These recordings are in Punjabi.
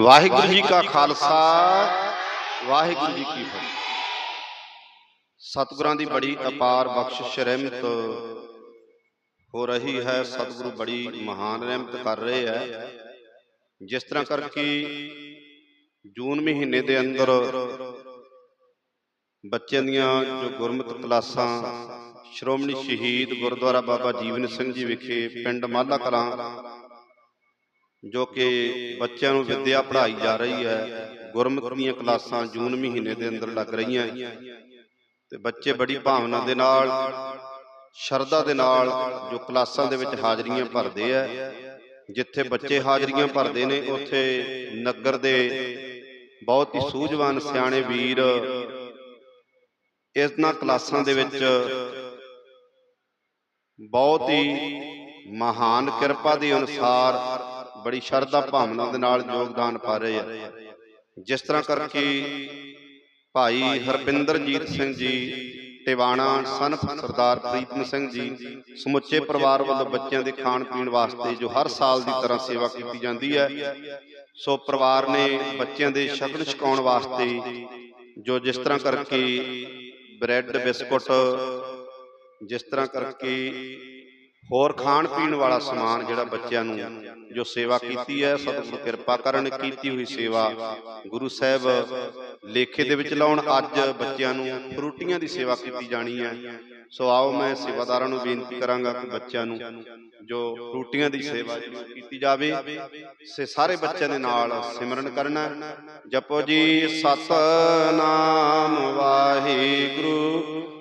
ਵਾਹਿਗੁਰੂ ਜੀ ਕਾ ਖਾਲਸਾ ਵਾਹਿਗੁਰੂ ਜੀ ਕੀ ਫਤਿਹ। ਸਤਿਗੁਰਾਂ ਦੀ ਬੜੀ ਅਪਾਰ ਬਖਸ਼ਿਸ਼ ਰਹਿਮਤ ਹੋ ਰਹੀ ਹੈ। ਸਤਿਗੁਰੂ ਬੜੀ ਮਹਾਨ ਰਹਿਮਤ ਕਰ ਰਹੇ ਹੈ। ਜਿਸ ਤਰ੍ਹਾਂ ਕਰਕੇ ਜੂਨ ਮਹੀਨੇ ਦੇ ਅੰਦਰ ਬੱਚਿਆਂ ਦੀਆਂ ਜੋ ਗੁਰਮਤਿ ਕਲਾਸਾਂ ਸ਼੍ਰੋਮਣੀ ਸ਼ਹੀਦ ਗੁਰਦੁਆਰਾ ਬਾਬਾ ਜੀਵਨ ਸਿੰਘ ਜੀ ਵਿਖੇ ਪਿੰਡ ਮਾਲਾ ਕਲਾਂ ਜੋ ਕਿ ਬੱਚਿਆਂ ਨੂੰ ਵਿੱਦਿਆ ਪੜ੍ਹਾਈ ਜਾ ਰਹੀ ਹੈ। ਗੁਰਮਤਿ ਦੀਆਂ ਕਲਾਸਾਂ ਜੂਨ ਮਹੀਨੇ ਦੇ ਅੰਦਰ ਲੱਗ ਰਹੀਆਂ। ਤੇ ਬੱਚੇ ਬੜੀ ਭਾਵਨਾ ਦੇ ਨਾਲ ਸ਼ਰਧਾ ਦੇ ਨਾਲ ਜੋ ਕਲਾਸਾਂ ਦੇ ਵਿੱਚ ਹਾਜ਼ਰੀਆਂ ਭਰਦੇ ਆ। ਜਿੱਥੇ ਬੱਚੇ ਹਾਜ਼ਰੀਆਂ ਭਰਦੇ ਨੇ ਉੱਥੇ ਨਗਰ ਦੇ ਬਹੁਤ ਹੀ ਸੂਝਵਾਨ ਸਿਆਣੇ ਵੀਰ ਇਹਨਾਂ ਕਲਾਸਾਂ ਦੇ ਵਿੱਚ ਬਹੁਤ ਹੀ ਮਹਾਨ ਕਿਰਪਾ ਦੇ ਅਨੁਸਾਰ ਬੜੀ ਸ਼ਰਧਾ ਭਾਵਨਾ ਦੇ ਨਾਲ ਯੋਗਦਾਨ ਪਾ ਰਹੇ ਆ। ਜਿਸ ਤਰ੍ਹਾਂ ਕਰਕੇ ਭਾਈ ਹਰਪਿੰਦਰਜੀਤ ਸਿੰਘ ਜੀ, ਟਿਵਾਣਾ ਸਨਫ ਸਰਦਾਰ ਪ੍ਰੀਤਮ ਸਿੰਘ ਜੀ, ਸਮੁੱਚੇ ਪਰਿਵਾਰ ਵੱਲੋਂ ਬੱਚਿਆਂ ਦੇ ਖਾਣ ਪੀਣ ਵਾਸਤੇ ਜੋ ਹਰ ਸਾਲ ਦੀ ਤਰ੍ਹਾਂ ਸੇਵਾ ਕੀਤੀ ਜਾਂਦੀ ਹੈ, ਸੋ ਪਰਿਵਾਰ ਨੇ ਬੱਚਿਆਂ ਦੇ ਸ਼ਗਨ ਛਕਾਉਣ ਵਾਸਤੇ ਜੋ ਜਿਸ ਤਰ੍ਹਾਂ ਕਰਕੇ ਬ੍ਰੈਡ ਬਿਸਕੁਟ, ਜਿਸ ਤਰ੍ਹਾਂ ਕਰਕੇ ਹੋਰ ਖਾਣ ਪੀਣ ਵਾਲਾ ਸਮਾਨ ਜਿਹੜਾ ਬੱਚਿਆਂ ਨੂੰ ਜੋ ਸੇਵਾ ਕੀਤੀ ਹੈ ਸਤਿਗੁਰੂ ਕਿਰਪਾ ਕਰਨ ਕੀਤੀ ਹੋਈ ਸੇਵਾ ਗੁਰੂ ਸਾਹਿਬ ਲੇਖੇ ਦੇ ਵਿੱਚ ਲਾਉਣ ਅੱਜ ਬੱਚਿਆਂ ਨੂੰ ਫਰੂਟੀਆਂ ਦੀ ਸੇਵਾ ਕੀਤੀ ਜਾਣੀ ਹੈ। ਸੋ ਆਓ ਮੈਂ ਸੇਵਾਦਾਰਾਂ ਨੂੰ ਬੇਨਤੀ ਕਰਾਂਗਾ ਕਿ ਬੱਚਿਆਂ ਨੂੰ ਜੋ ਫਰੂਟੀਆਂ ਦੀ ਸੇਵਾ ਕੀਤੀ ਜਾਵੇ ਸੇ ਸਾਰੇ ਬੱਚਿਆਂ ਦੇ ਨਾਲ ਸਿਮਰਨ ਕਰਨਾ। ਜਪੋ ਜੀ ਸਤਨਾਮ ਵਾਹਿਗੁਰੂ।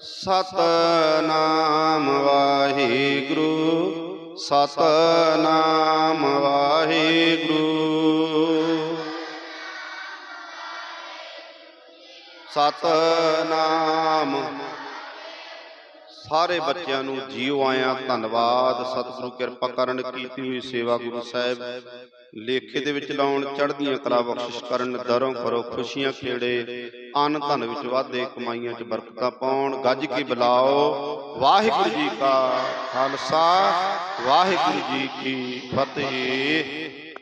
ਸਤਨਾਮ ਵਾਹਿਗੁਰੂ ਸਤਨਾਮ ਵਾਹਿਗੁਰੂ। ਸਤਨਾਮ। ਸਾਰੇ ਬੱਚਿਆਂ ਨੂੰ ਜੀਉ ਆਇਆਂ, ਧੰਨਵਾਦ। ਸਤਿਗੁਰੂ ਕਿਰਪਾ ਕਰਨ ਕੀਤੀ ਹੋਈ ਸੇਵਾ ਗੁਰੂ ਸਾਹਿਬ। ਲੇਖੇ ਦੇ ਵਿੱਚ ਲਾਉਣ, ਚੜ੍ਹਦੀਆਂ ਕਲਾ ਬਖਸ਼ਿਸ਼ ਕਰਨ ਦਰੋਂ ਕਰੋ ਖੁਸ਼ੀਆਂ ਖੇੜੇ। ਅੰਨ ਧਨ ਵਿੱਚ ਵਾਧੇ ਕਮਾਈਆਂ 'ਚ ਬਰਕਤਾਂ ਪਾਉਣ ਗੱਜ ਕੇ ਬੁਲਾਓ। ਵਾਹਿਗੁਰੂ ਜੀ ਕਾ ਖਾਲਸਾ। ਵਾਹਿਗੁਰੂ ਜੀ ਕੀ ਫਤਿਹ।